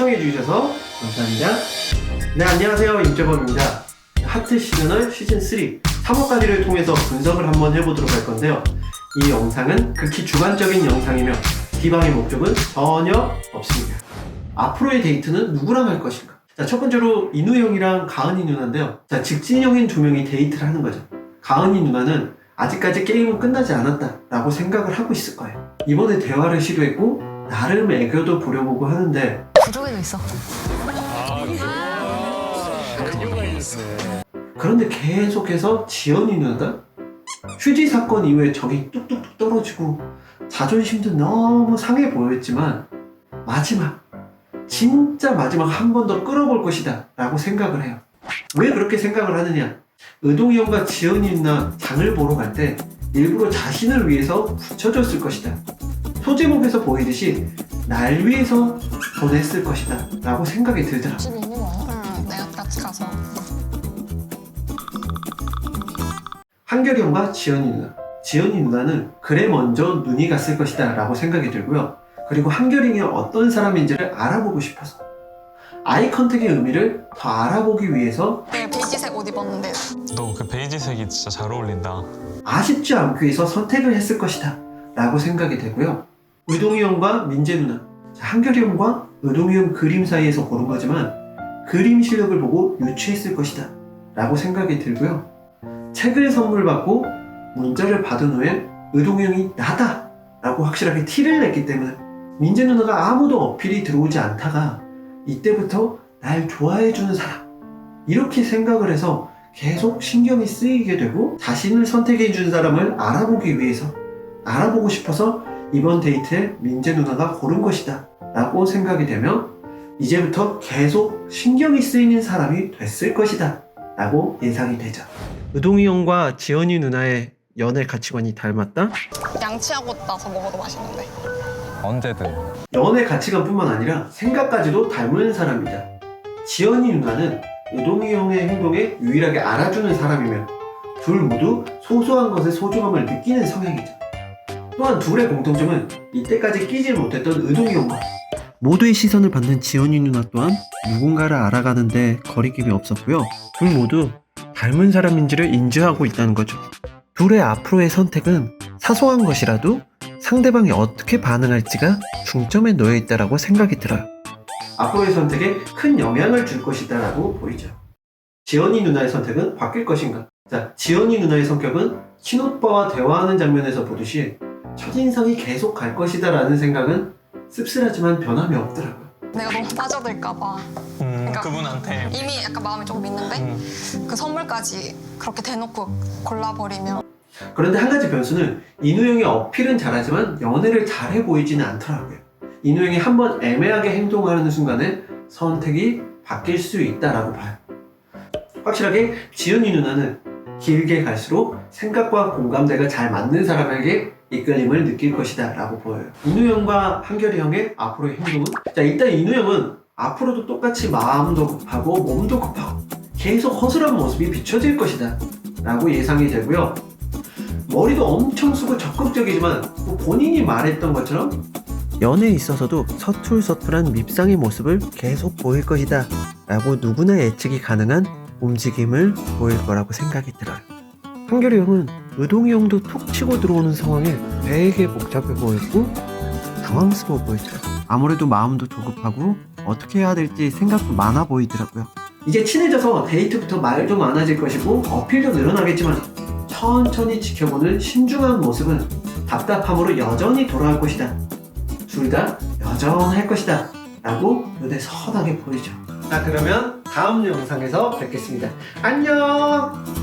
시청해주셔서 감사합니다. 네, 안녕하세요. 임재범입니다. 하트 시그널 시즌3 3호까지를 통해서 분석을 한번 해보도록 할 건데요. 이 영상은 극히 주관적인 영상이며 비방의 목적은 전혀 없습니다. 앞으로의 데이트는 누구랑 할 것인가? 자, 첫 번째로 인우 형이랑 가은이 누나인데요. 자, 직진형인 두 명이 데이트를 하는 거죠. 가은이 누나는 아직까지 게임은 끝나지 않았다 라고 생각을 하고 있을 거예요. 이번에 대화를 시도했고 나름 애교도 부려보고 하는데 부족해도 있어. 그런데 계속해서 지연이 누나가 휴지 사건 이후에 정이 뚝뚝뚝 떨어지고 자존심도 너무 상해 보였지만 마지막 진짜 마지막 한 번 더 끌어볼 것이다 라고 생각을 해요. 왜 그렇게 생각을 하느냐? 의동이 형과 지연이 누나 장을 보러 갈 때 일부러 자신을 위해서 붙여줬을 것이다 소제목에서 보이듯이 날 위해서 보냈을 것이다 라고 생각이 들더라 집에 있는 거야? 응, 내가 같이 가서. 한결이 형과 지연이 누나. 지연이 누나는 그래 먼저 눈이 갔을 것이다 라고 생각이 들고요. 그리고 한결이가 어떤 사람인지를 알아보고 싶어서 아이 컨택의 의미를 더 알아보기 위해서 내가 베이지색 옷 입었는데 너 그 베이지색이 진짜 잘 어울린다. 아쉽지 않기 위해서 선택을 했을 것이다 라고 생각이 되고요. 의동이 형과 민재 누나. 자, 한결이 형과 의동이 형 그림 사이에서 고른 거지만 그림 실력을 보고 유추했을 것이다 라고 생각이 들고요. 책을 선물 받고 문자를 받은 후에 의동이 형이 나다 라고 확실하게 티를 냈기 때문에 민재 누나가 아무도 어필이 들어오지 않다가 이때부터 날 좋아해주는 사람 이렇게 생각을 해서 계속 신경이 쓰이게 되고 자신을 선택해준 사람을 알아보기 위해서 알아보고 싶어서 이번 데이트에 민재 누나가 고른 것이다 라고 생각이 되면 이제부터 계속 신경이 쓰이는 사람이 됐을 것이다 라고 예상이 되죠 의동이 형과 지연이 누나의 연애 가치관이 닮았다? 양치하고 나서 먹어도 맛있는데. 언제든. 연애 가치관뿐만 아니라 생각까지도 닮은 사람이다. 지연이 누나는 의동이 형의 행동에 유일하게 알아주는 사람이며 둘 모두 소소한 것의 소중함을 느끼는 성향이죠. 또한 둘의 공통점은 이때까지 끼지 못했던 의동이 형과 모두의 시선을 받는 지연이 누나 또한 누군가를 알아가는데 거리낌이 없었고요. 둘 모두 닮은 사람인지를 인지하고 있다는 거죠. 둘의 앞으로의 선택은 사소한 것이라도 상대방이 어떻게 반응할지가 중점에 놓여 있다라고 생각이 들어요. 앞으로의 선택에 큰 영향을 줄 것이다라고 보이죠. 지연이 누나의 선택은 바뀔 것인가? 자, 지연이 누나의 성격은 친오빠와 대화하는 장면에서 보듯이 첫인상이 계속 갈 것이다라는 생각은 씁쓸하지만 변함이 없더라고요. 내가 너무 빠져들까봐 음, 그러니까- 그분한테. 이미 약간 마음이 조금 있는데 음, 그 선물까지 그렇게 대놓고 골라버리면 그런데 한 가지 변수는 인우영이 어필은 잘하지만 연애를 잘해 보이지는 않더라고요. 인우영이 한 번 애매하게 행동하는 순간에 선택이 바뀔 수 있다라고 봐요. 확실하게 지은이 누나는 길게 갈수록 생각과 공감대가 잘 맞는 사람에게 이끌림을 느낄 것이다 라고 보여요. 인우영과 한결이 형의 앞으로의 행동은? 자, 일단 인우영은 앞으로도 똑같이 마음도 급하고 몸도 급하고 계속 허술한 모습이 비춰질 것이다 라고 예상이 되고요. 머리도 엄청 쓰고 적극적이지만 뭐 본인이 말했던 것처럼 연애에 있어서도 서툴서툴한 밉상의 모습을 계속 보일 것이다 라고 누구나 예측이 가능한 움직임을 보일 거라고 생각이 들어요 한결이 형은 의동이 형도 톡 치고 들어오는 상황에 되게 복잡해 보였고 당황스러워 보였죠 아무래도 마음도 조급하고 어떻게 해야 될지 생각도 많아 보이더라고요 이제 친해져서 데이트부터 말도 많아질 것이고 어필도 늘어나겠지만 천천히 지켜보는 신중한 모습은 답답함으로 여전히 돌아올 것이다. 둘 다 여전할 것이다. 라고 눈에 선하게 보이죠. 자, 그러면 다음 영상에서 뵙겠습니다. 안녕!